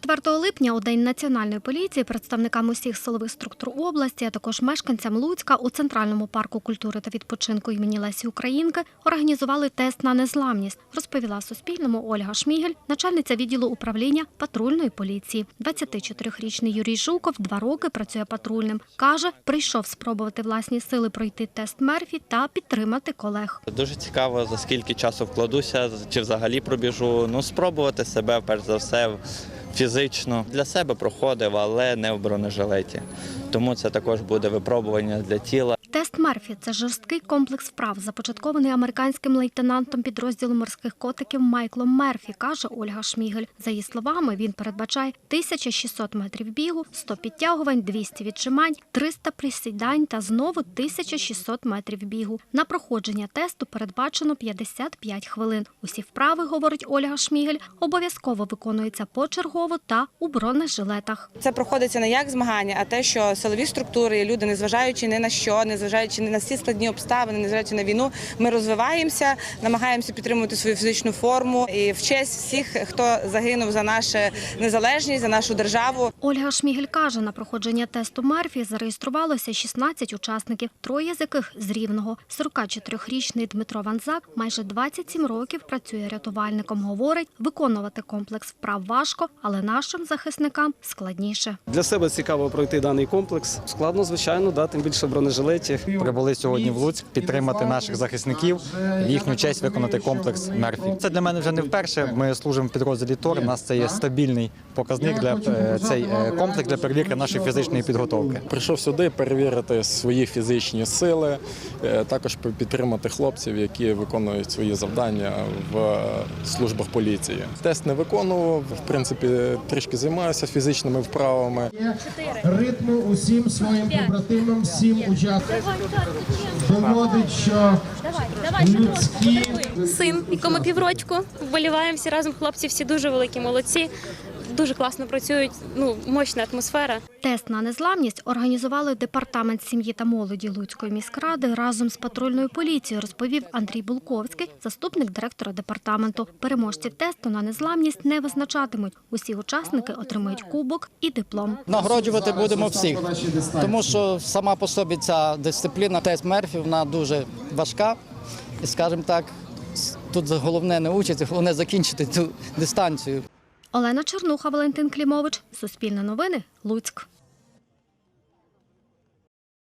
4 липня у День національної поліції представникам усіх силових структур області, а також мешканцям Луцька у Центральному парку культури та відпочинку імені Лесі Українки організували тест на незламність, розповіла Суспільному Ольга Шмігель, начальниця відділу управління патрульної поліції. 24-річний Юрій Жуков два роки працює патрульним. Каже, прийшов спробувати власні сили пройти тест Мерфі та підтримати колег. Дуже цікаво, за скільки часу вкладуся, чи взагалі пробіжу. Ну, спробувати себе, перш за все, фізично. Для себе проходив, але не в бронежилеті. Тому це також буде випробування для тіла. Тест Мерфі це жорсткий комплекс вправ, започаткований американським лейтенантом підрозділу морських котиків Майклом Мерфі, каже Ольга Шмігель. За її словами, він передбачає 1600 метрів бігу, 100 підтягувань, 200 віджимань, 300 присідань та знову 1600 метрів бігу. На проходження тесту передбачено 55 хвилин. Усі вправи, говорить Ольга Шмігель, обов'язково виконуються почергово та у бронежилетах. Це проходиться не як змагання, а те, що силові структури, люди, незважаючи ні на що, незважаючи на всі складні обставини, незважаючи на війну, ми розвиваємося, намагаємося підтримувати свою фізичну форму і в честь всіх, хто загинув за нашу незалежність, за нашу державу. Ольга Шмігель каже, на проходження тесту Мерфі зареєструвалося 16 учасників, троє з яких з Рівного. 44-річний Дмитро Ванзак майже 27 років працює рятувальником. Говорить, виконувати комплекс вправ важко, але нашим захисникам складніше. Для себе цікаво пройти даний комплекс. Складно, звичайно, да, тим більше в бронежилеті. Прибули сьогодні в Луцьк підтримати наших захисників в їхню честь виконати комплекс Мерфі. Це для мене вже не вперше. Ми служимо в підрозділі ТОР. У нас це є стабільний показник для е, цей е, комплекс для перевірки нашої фізичної підготовки. Прийшов сюди перевірити свої фізичні сили, е, також підтримати хлопців, які виконують свої завдання в службах поліції. Тест не виконував, в принципі, трішки займаюся фізичними вправами. ритму усім своїм побратимам, всім учасникам. Доводить, що людські син, якому піврочку. Вболіваємо всі разом. Хлопці всі дуже великі, молодці. Дуже класно працюють. Ну, мощна атмосфера. Тест на незламність організували департамент сім'ї та молоді Луцької міськради разом з патрульною поліцією, розповів Андрій Булковський, заступник директора департаменту. Переможці тесту на незламність не визначатимуть. Усі учасники отримують кубок і диплом. Нагороджувати будемо всіх, тому що сама по собі ця дисципліна, тест Мерфі, вона дуже важка. І, скажімо так, тут головне не учиться, головне закінчити цю дистанцію. Олена Чернуха, Валентин Клімович, Суспільне новини, Луцьк.